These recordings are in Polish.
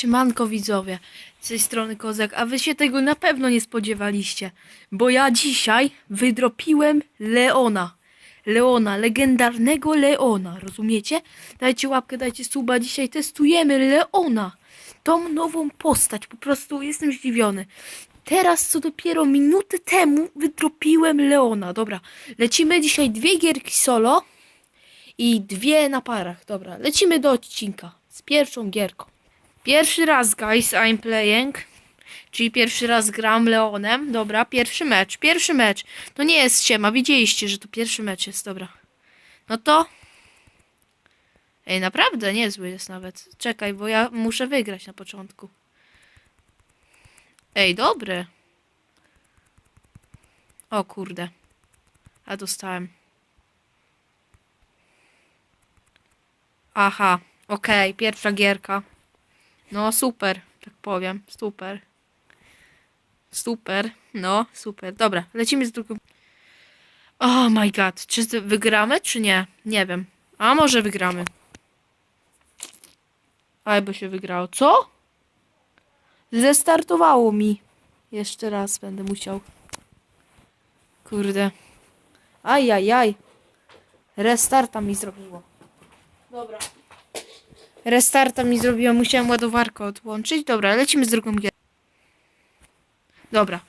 Siemanko widzowie, z tej strony Kozak, a wy się tego na pewno nie spodziewaliście, bo ja dzisiaj wydropiłem Leona. Leona, legendarnego Leona, rozumiecie? Dajcie łapkę, dajcie suba, dzisiaj testujemy Leona. Tą nową postać, po prostu jestem zdziwiony. Teraz, co dopiero minuty temu, wydropiłem Leona. Dobra, lecimy dzisiaj dwie gierki solo i dwie na parach. Dobra, lecimy do odcinka z pierwszą gierką. Pierwszy raz, guys, I'm playing. Czyli pierwszy raz gram Leonem. Dobra, pierwszy mecz. Pierwszy mecz. To nie jest siema. Widzieliście, że to pierwszy mecz jest. Dobra. No to. Ej, naprawdę niezły jest nawet. Czekaj, bo ja muszę wygrać na początku. Ej, dobry. O kurde. A dostałem. Aha, okej, pierwsza gierka. No super, tak powiem, super. Super, no super. Dobra, lecimy z drugą. Oh my god, czy wygramy, czy nie? Nie wiem. A może wygramy. Albo się wygrało. Co? Zestartowało mi. Jeszcze raz będę musiał. Kurde. Ajajaj. Restarta mi zrobiło. Dobra. Restarta mi zrobiła, musiałem ładowarkę odłączyć. Dobra, lecimy z drugą gierką. Dobra.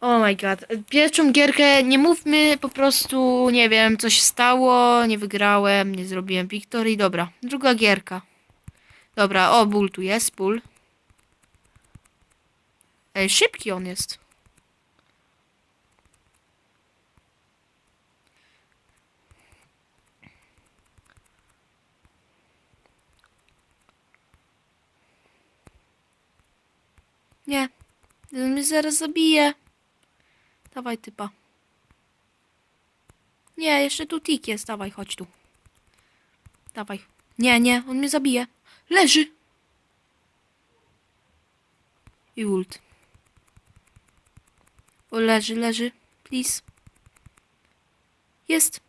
Oh my god. Pierwszą gierkę nie mówmy po prostu, nie wiem, coś stało, nie wygrałem, nie zrobiłem wiktorii. Dobra, druga gierka. Dobra, o, ból tu jest, ból. Ej, szybki on jest. Nie. On mnie zaraz zabije. Dawaj typa. Nie, jeszcze tu tik jest. Dawaj, chodź tu. Dawaj. Nie, nie, on mnie zabije. Leży. I ult. O, leży, leży. Please. Jest.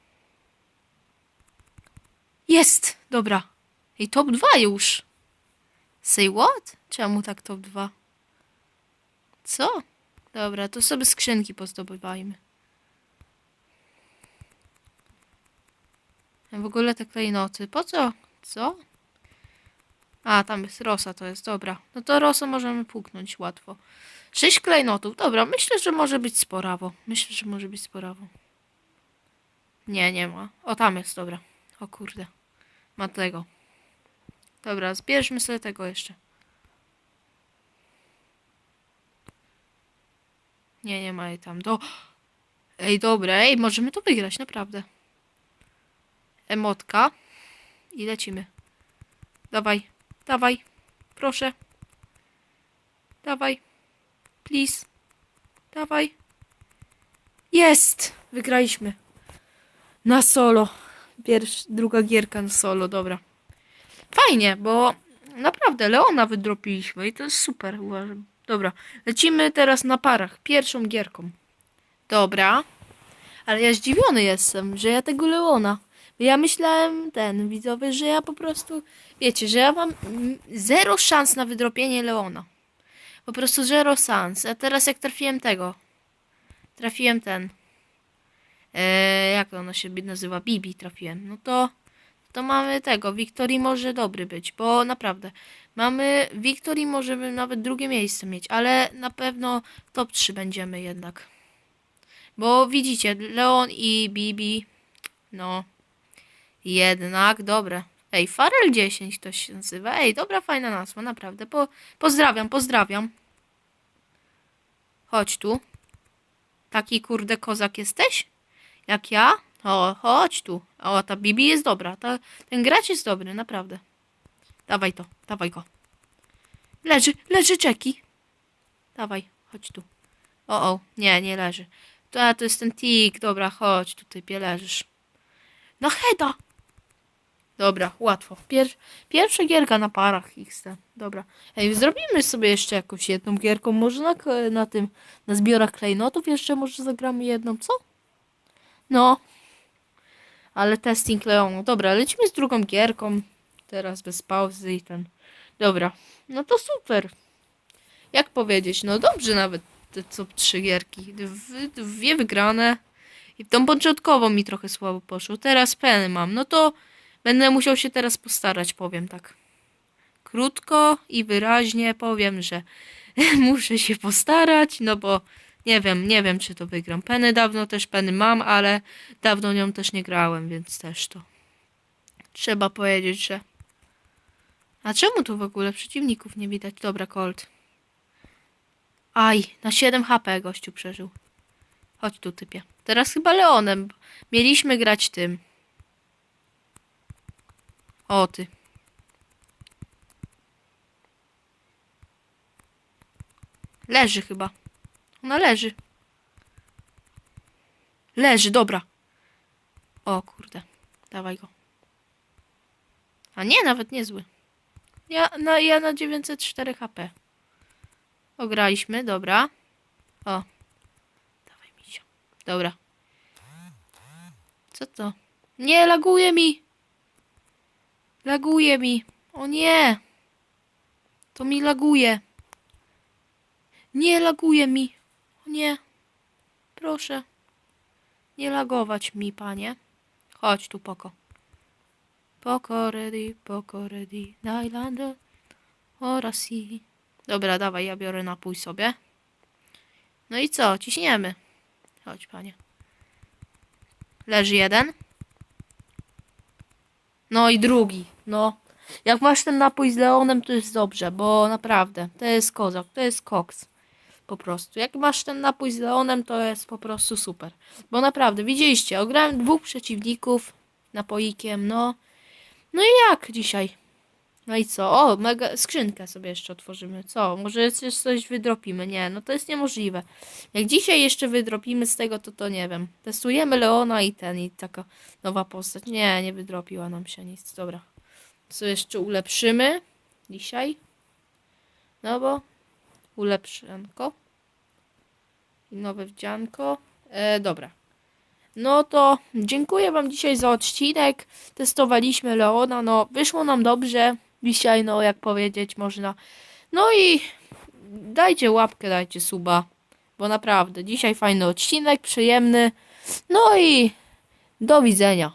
Jest. Dobra. I top 2 już. Say what? Czemu tak top 2? Co? Dobra, to sobie skrzynki pozdobywajmy. W ogóle te klejnoty. Po co? Co? A, tam jest Rosa, to jest dobra. No to Rosę możemy puknąć łatwo. Sześć klejnotów. Dobra, myślę, że może być sporawo. Myślę, że może być sporawo. Nie, nie ma. O, tam jest, dobra. O kurde. Ma tego. Dobra, zbierzmy sobie tego jeszcze. Nie, nie ma jej tam. Do... Ej, dobra, ej, możemy to wygrać, naprawdę. Emotka. I lecimy. Dawaj, dawaj. Proszę. Dawaj. Please. Dawaj. Jest! Wygraliśmy. Na solo. Pierwsza, druga gierka na solo, dobra. Fajnie, bo naprawdę Leona wydropiliśmy i to jest super, uważam. Dobra, lecimy teraz na parach. Pierwszą gierką. Dobra. Ale ja zdziwiony jestem, że ja tego Leona. Ja myślałem, ten, widzowie, że ja po prostu, wiecie, że ja mam zero szans na wydropienie Leona. Po prostu zero szans. A teraz jak trafiłem tego. Trafiłem ten. Eee, jak ono się nazywa? Bibi trafiłem. No to to mamy tego. Wiktorii może dobry być, bo naprawdę mamy Wiktorii możemy nawet drugie miejsce mieć, ale na pewno top 3 będziemy jednak. Bo widzicie, Leon i Bibi, no jednak dobre. Ej, Farel 10 to się nazywa. Ej, dobra, fajna nazwa, naprawdę. Po, pozdrawiam, pozdrawiam. Chodź tu. Taki kurde kozak jesteś? Jak ja? O, chodź tu. O, ta Bibi jest dobra. Ta, ten gracz jest dobry, naprawdę. Dawaj to, dawaj go. Leży, leży Jackie. Dawaj, chodź tu. O, o, nie, nie leży. To, to jest ten tik, dobra, chodź, tu typie leżysz. No heda! Dobra, łatwo. Pier pierwsza gierka na parach XT. Dobra. Ej, zrobimy sobie jeszcze jakąś jedną gierką. Może na, na tym, na zbiorach klejnotów jeszcze może zagramy jedną, co? No. Ale testing Leonu. Dobra, lecimy z drugą gierką. teraz bez pauzy i ten. Dobra, no to super. Jak powiedzieć, no dobrze nawet te co trzy gierki. Dwie, dwie wygrane. I tą początkową mi trochę słabo poszło. Teraz peny mam. No to będę musiał się teraz postarać, powiem tak. Krótko i wyraźnie powiem, że muszę się postarać, no bo nie wiem, nie wiem czy to wygram. Peny dawno też peny mam, ale dawno nią też nie grałem, więc też to. Trzeba powiedzieć, że. A czemu tu w ogóle przeciwników nie widać? Dobra, Colt. Aj, na 7 HP gościu przeżył. Chodź tu, typie. Teraz chyba Leonem. Mieliśmy grać tym. O, ty. Leży chyba. Ona leży. Leży, dobra. O kurde. Dawaj go. A nie, nawet niezły. Ja na, ja na 904 HP. Ograliśmy, dobra. O. Dawaj misio. Dobra. Co to? Nie, laguje mi. Laguje mi. O nie. To mi laguje. Nie laguje mi. Nie. Proszę. Nie lagować mi, panie. Chodź tu, poko. Poko ready, poko ready. Dajlando oraz i... Dobra, dawaj, ja biorę napój sobie. No i co? Ciśniemy. Chodź, panie. Leży jeden. No i drugi. No. Jak masz ten napój z Leonem, to jest dobrze, bo naprawdę, to jest kozak, to jest koks. Po prostu. Jak masz ten napój z Leonem, to jest po prostu super. Bo naprawdę, widzieliście, ograłem dwóch przeciwników napoikiem, no. No i jak dzisiaj? No i co? O, mega skrzynkę sobie jeszcze otworzymy. Co? Może coś wydropimy? Nie, no to jest niemożliwe. Jak dzisiaj jeszcze wydropimy z tego, to to nie wiem. Testujemy Leona i ten, i taka nowa postać. Nie, nie wydropiła nam się nic. Dobra. Co jeszcze ulepszymy dzisiaj? No bo ulepszanko. I nowe wdzianko. E, dobra. No to dziękuję Wam dzisiaj za odcinek. Testowaliśmy Leona. No, wyszło nam dobrze. Dzisiaj, no, jak powiedzieć można. No i dajcie łapkę, dajcie suba. Bo naprawdę, dzisiaj fajny odcinek, przyjemny. No i do widzenia.